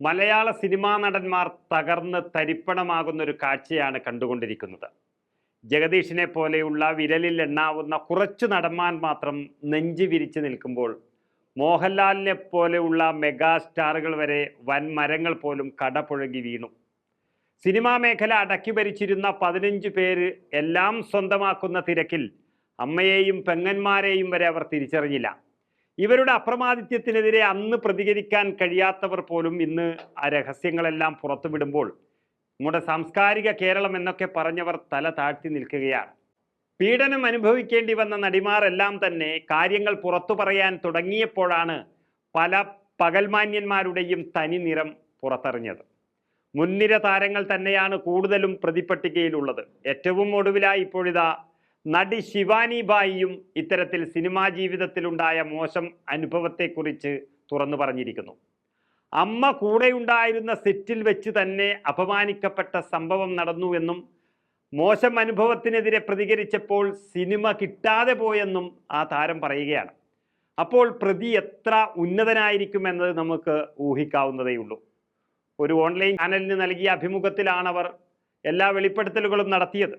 മലയാള cinema നടന്മാർ തകർന്ന് തരിപ്പണമാകുന്ന ഒരു കാഴ്ചയാണ് കണ്ടുകൊണ്ടിരിക്കുന്നത്. ജഗദീഷിനെ പോലെയുള്ള വിരലിൽ എണ്ണാവുന്ന കുറച്ച് നടന്മാർ മാത്രം നെഞ്ചു വിരിച്ചു നിൽക്കുമ്പോൾ മോഹൻലാലിനെ പോലെയുള്ള മെഗാസ്റ്റാറുകൾ വരെ വൻ മരങ്ങൾ പോലും കടപുഴകി വീണു. സിനിമാ മേഖല അടക്കി ഭരിച്ചിരുന്ന പതിനഞ്ച് പേര് എല്ലാം സ്വന്തമാക്കുന്ന തിരക്കിൽ അമ്മയെയും പെങ്ങന്മാരെയും വരെ അവർ തിരിച്ചറിഞ്ഞില്ല. ഇവരുടെ അപ്രമാദിത്യത്തിനെതിരെ അന്ന് പ്രതികരിക്കാൻ കഴിയാത്തവർ പോലും ഇന്ന് ആ രഹസ്യങ്ങളെല്ലാം പുറത്തുവിടുമ്പോൾ നമ്മുടെ സാംസ്കാരിക കേരളം എന്നൊക്കെ പറഞ്ഞവർ തല താഴ്ത്തി നിൽക്കുകയാണ്. പീഡനം അനുഭവിക്കേണ്ടി വന്ന നടിമാരെല്ലാം തന്നെ കാര്യങ്ങൾ പുറത്തു പറയാൻ തുടങ്ങിയപ്പോഴാണ് പല പകൽമാന്യന്മാരുടെയും തനി നിറം പുറത്തറിഞ്ഞത്. മുൻനിര താരങ്ങൾ തന്നെയാണ് കൂടുതലും പ്രതിപ്പട്ടികയിലുള്ളത് ഏറ്റവും ഒടുവിലായി ഇപ്പോഴിതാ നടി ശിവാനി ബായിയും ഇത്തരത്തിൽ സിനിമാ ജീവിതത്തിലുണ്ടായ മോശം അനുഭവത്തെക്കുറിച്ച് തുറന്നു പറഞ്ഞിരിക്കുന്നു. അമ്മ കൂടെയുണ്ടായിരുന്ന സെറ്റിൽ വെച്ച് തന്നെ അപമാനിക്കപ്പെട്ട സംഭവം നടന്നു എന്നും മോശം അനുഭവത്തിനെതിരെ പ്രതികരിച്ചപ്പോൾ സിനിമ കിട്ടാതെ പോയെന്നും ആ താരം പറയുകയാണ്. അപ്പോൾ പ്രതി എത്ര ഉന്നതനായിരിക്കുമെന്നത് നമുക്ക് ഊഹിക്കാവുന്നതേയുള്ളൂ. ഒരു ഓൺലൈൻ ചാനലിന് നൽകിയ അഭിമുഖത്തിലാണവർ എല്ലാ വെളിപ്പെടുത്തലുകളും നടത്തിയത്.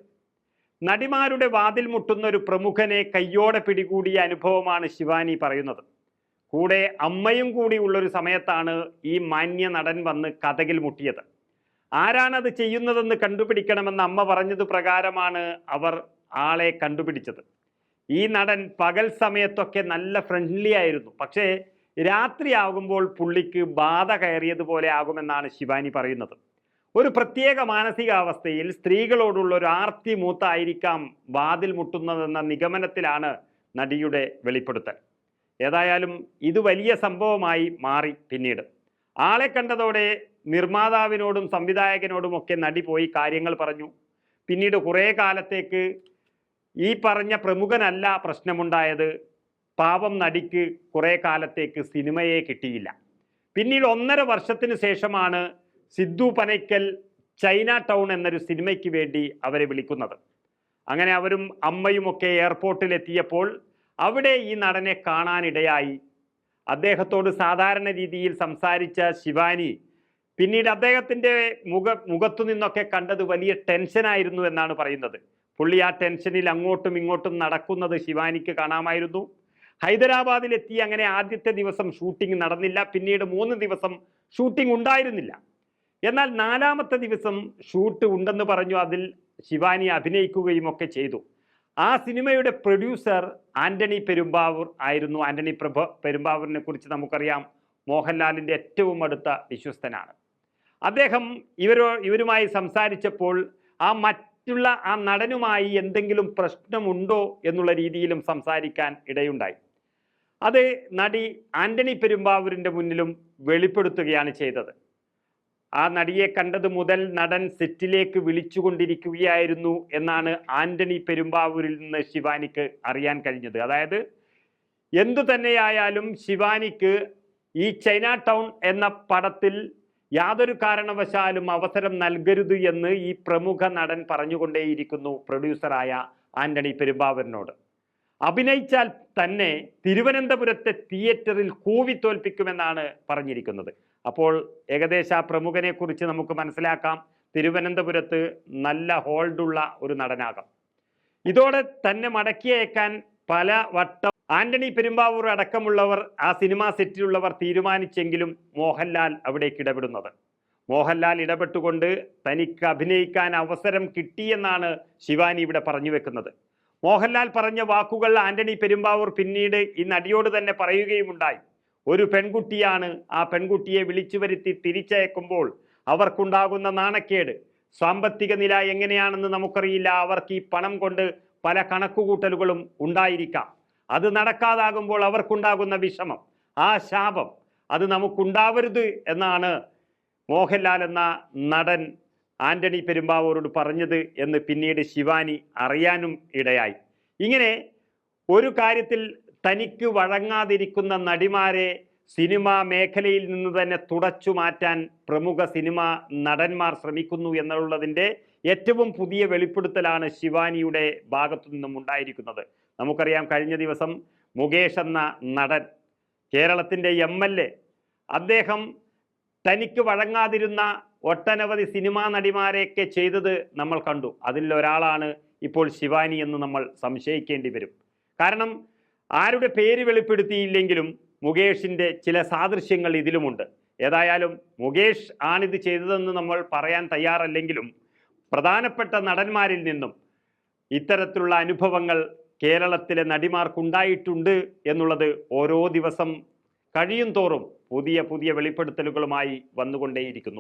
നടിമാരുടെ വാതിൽ മുട്ടുന്ന ഒരു പ്രമുഖനെ കയ്യോടെ പിടികൂടിയ അനുഭവമാണ് ശിവാനി പറയുന്നത്. കൂടെ അമ്മയും കൂടി ഉള്ളൊരു സമയത്താണ് ഈ മാന്യ നടൻ വന്ന് കഥകിൽ മുട്ടിയത്. ആരാണത് ചെയ്യുന്നതെന്ന് കണ്ടുപിടിക്കണമെന്ന് അമ്മ പറഞ്ഞത് പ്രകാരമാണ് അവർ ആളെ കണ്ടുപിടിച്ചത്. ഈ നടൻ പകൽ സമയത്തൊക്കെ നല്ല ഫ്രണ്ട്ലി ആയിരുന്നു. പക്ഷേ രാത്രിയാകുമ്പോൾ പുള്ളിക്ക് ബാധ കയറിയതുപോലെ ആകുമെന്നാണ് ശിവാനി പറയുന്നത്. ഒരു പ്രത്യേക മാനസികാവസ്ഥയിൽ സ്ത്രീകളോടുള്ള ഒരു ആർത്തി മൂത്തായിരിക്കാം വാതിൽ മുട്ടുന്നതെന്ന നിഗമനത്തിലാണ് നടിയുടെ വെളിപ്പെടുത്തൽ. ഏതായാലും ഇത് വലിയ സംഭവമായി മാറി പിന്നീട്. ആളെ കണ്ടതോടെ നിർമ്മാതാവിനോടും സംവിധായകനോടുമൊക്കെ നടി പോയി കാര്യങ്ങൾ പറഞ്ഞു. പിന്നീട് കുറേ കാലത്തേക്ക് ഈ പറഞ്ഞ പ്രമുഖനല്ല പ്രശ്നമുണ്ടായത്. പാവം നടിക്ക് കുറേ കാലത്തേക്ക് സിനിമയെ കിട്ടിയില്ല. പിന്നീട് ഒന്നര വർഷത്തിന് ശേഷമാണ് സിദ്ധു പനയ്ക്കൽ ചൈന ടൗൺ എന്നൊരു സിനിമയ്ക്ക് വേണ്ടി അവരെ വിളിക്കുന്നത്. അങ്ങനെ അവരും അമ്മയുമൊക്കെ എയർപോർട്ടിൽ എത്തിയപ്പോൾ അവിടെ ഈ നടനെ കാണാനിടയായി. അദ്ദേഹത്തോട് സാധാരണ രീതിയിൽ സംസാരിച്ച ശിവാനി പിന്നീട് അദ്ദേഹത്തിന്റെ മുഖ മുഖത്തു നിന്നൊക്കെ കണ്ടത് വലിയ ടെൻഷനായിരുന്നു എന്നാണ് പറയുന്നത്. പുള്ളി ആ ടെൻഷനിൽ അങ്ങോട്ടും ഇങ്ങോട്ടും നടക്കുന്നത് ശിവാനിക്ക് കാണാമായിരുന്നു. ഹൈദരാബാദിലെത്തി അങ്ങനെ ആദ്യത്തെ ദിവസം ഷൂട്ടിംഗ് നടന്നില്ല. പിന്നീട് മൂന്ന് ദിവസം ഷൂട്ടിംഗ് ഉണ്ടായിരുന്നില്ല. എന്നാൽ നാലാമത്തെ ദിവസം ഷൂട്ട് ഉണ്ടെന്ന് പറഞ്ഞു അതിൽ ശിവാനി അഭിനയിക്കുകയും ഒക്കെ ചെയ്തു. ആ സിനിമയുടെ പ്രൊഡ്യൂസർ ആന്റണി പെരുമ്പാവൂർ ആയിരുന്നു. ആന്റണി പ്രഭ പെരുമ്പാവൂരിനെ കുറിച്ച് നമുക്കറിയാം. മോഹൻലാലിന്റെ ഏറ്റവും അടുത്ത വിശ്വസ്തനാണ്. അദ്ദേഹം ഇവരോ ഇവരുമായി സംസാരിച്ചപ്പോൾ ആ മറ്റുള്ള ആ നടനുമായി എന്തെങ്കിലും പ്രശ്നമുണ്ടോ എന്നുള്ള രീതിയിലും സംസാരിക്കാൻ ഇടയുണ്ടായി. അത് നടി ആന്റണി പെരുമ്പാവൂരിന്റെ മുന്നിലും വെളിപ്പെടുത്തുകയാണ് ചെയ്തത്. ആ നടിയെ കണ്ടത് മുതൽ നടൻ സെറ്റിലേക്ക് വിളിച്ചുകൊണ്ടിരിക്കുകയായിരുന്നു എന്നാണ് ആന്റണി പെരുമ്പാവൂരിൽ നിന്ന് ശിവാനിക്ക് അറിയാൻ കഴിഞ്ഞത്. അതായത് എന്തു തന്നെയായാലും ശിവാനിക്ക് ഈ ചൈന ടൗൺ എന്ന പടത്തിൽ യാതൊരു കാരണവശാലും അവസരം നൽകരുത് എന്ന് ഈ പ്രമുഖ നടൻ പറഞ്ഞുകൊണ്ടേയിരിക്കുന്നു പ്രൊഡ്യൂസറായ ആന്റണി പെരുമ്പാവൂരിനോട്. അഭിനയിച്ചാൽ തന്നെ തിരുവനന്തപുരത്തെ തിയേറ്ററിൽ കൂവി തോൽപ്പിക്കുമെന്നാണ് പറഞ്ഞിരിക്കുന്നത്. അപ്പോൾ ഏകദേശ പ്രമുഖനെക്കുറിച്ച് പ്രമുഖനെ കുറിച്ച് നമുക്ക് മനസ്സിലാക്കാം. തിരുവനന്തപുരത്ത് നല്ല ഹോൾഡുള്ള ഒരു നടനാകാം. ഇതോടെ തന്നെ മടക്കിയേക്കാൻ പല വട്ടം ആന്റണി പെരുമ്പാവൂർ അടക്കമുള്ളവർ ആ സിനിമാ സെറ്റിലുള്ളവർ തീരുമാനിച്ചെങ്കിലും മോഹൻലാൽ അവിടേക്ക് ഇടപെടുന്നത്. മോഹൻലാൽ ഇടപെട്ടുകൊണ്ട് തനിക്ക് അഭിനയിക്കാൻ അവസരം കിട്ടിയെന്നാണ് ശിവാനി ഇവിടെ പറഞ്ഞു വെക്കുന്നത്. മോഹൻലാൽ പറഞ്ഞ വാക്കുകൾ ആന്റണി പെരുമ്പാവൂർ പിന്നീട് ഈ നടിയോട് തന്നെ പറയുകയുമുണ്ടായി. ഒരു പെൺകുട്ടിയാണ് ആ പെൺകുട്ടിയെ വിളിച്ചു വരുത്തി തിരിച്ചയക്കുമ്പോൾ അവർക്കുണ്ടാകുന്ന നാണക്കേട്. സാമ്പത്തിക നില എങ്ങനെയാണെന്ന് നമുക്കറിയില്ല. അവർക്ക് ഈ പണം കൊണ്ട് പല കണക്കുകൂട്ടലുകളും ഉണ്ടായിരിക്കാം. അത് നടക്കാതാകുമ്പോൾ അവർക്കുണ്ടാകുന്ന വിഷമം ആ ശാപം. അത് നമുക്കുണ്ടാവരുത് എന്നാണ് മോഹൻലാൽ എന്ന നടൻ ആന്റണി പെരുമ്പാവൂരോട് പറഞ്ഞത് എന്ന് പിന്നീട് ശിവാനി അറിയാനും ഇടയായി. ഇങ്ങനെ ഒരു കാര്യത്തിൽ തനിക്ക് വഴങ്ങാതിരിക്കുന്ന നടിമാരെ സിനിമാ മേഖലയിൽ നിന്ന് തന്നെ തുടച്ചു മാറ്റാൻ പ്രമുഖ സിനിമാ നടന്മാർ ശ്രമിക്കുന്നു എന്നുള്ളതിന്റെ ഏറ്റവും പുതിയ വെളിപ്പെടുത്തലാണ് ശിവാനിയുടെ ഭാഗത്തു നിന്നും ഉണ്ടായിരിക്കുന്നത്. നമുക്കറിയാം കഴിഞ്ഞ ദിവസം മുകേഷ് എന്ന നടൻ കേരളത്തിന്റെ എം എൽ എ അദ്ദേഹം തനിക്ക് വഴങ്ങാതിരുന്ന ഒട്ടനവധി സിനിമാ നടിമാരെയൊക്കെ ചെയ്തത് നമ്മൾ കണ്ടു. അതിലൊരാളാണ് ഇപ്പോൾ ശിവാനി എന്ന് നമ്മൾ സംശയിക്കേണ്ടി വരും. കാരണം ആരുടെ പേര് വെളിപ്പെടുത്തിയില്ലെങ്കിലും മുകേഷിന്റെ ചില സാദൃശ്യങ്ങൾ ഇതിലുമുണ്ട്. ഏതായാലും മുകേഷ് ആണിത് ചെയ്തതെന്ന് നമ്മൾ പറയാൻ തയ്യാറല്ലെങ്കിലും പ്രധാനപ്പെട്ട നടന്മാരിൽ നിന്നും ഇത്തരത്തിലുള്ള അനുഭവങ്ങൾ കേരളത്തിലെ നടിമാർക്കുണ്ടായിട്ടുണ്ട് എന്നുള്ളത് ഓരോ ദിവസം കഴിയും തോറും പുതിയ പുതിയ വെളിപ്പെടുത്തലുകളുമായി വന്നുകൊണ്ടേയിരിക്കുന്നു.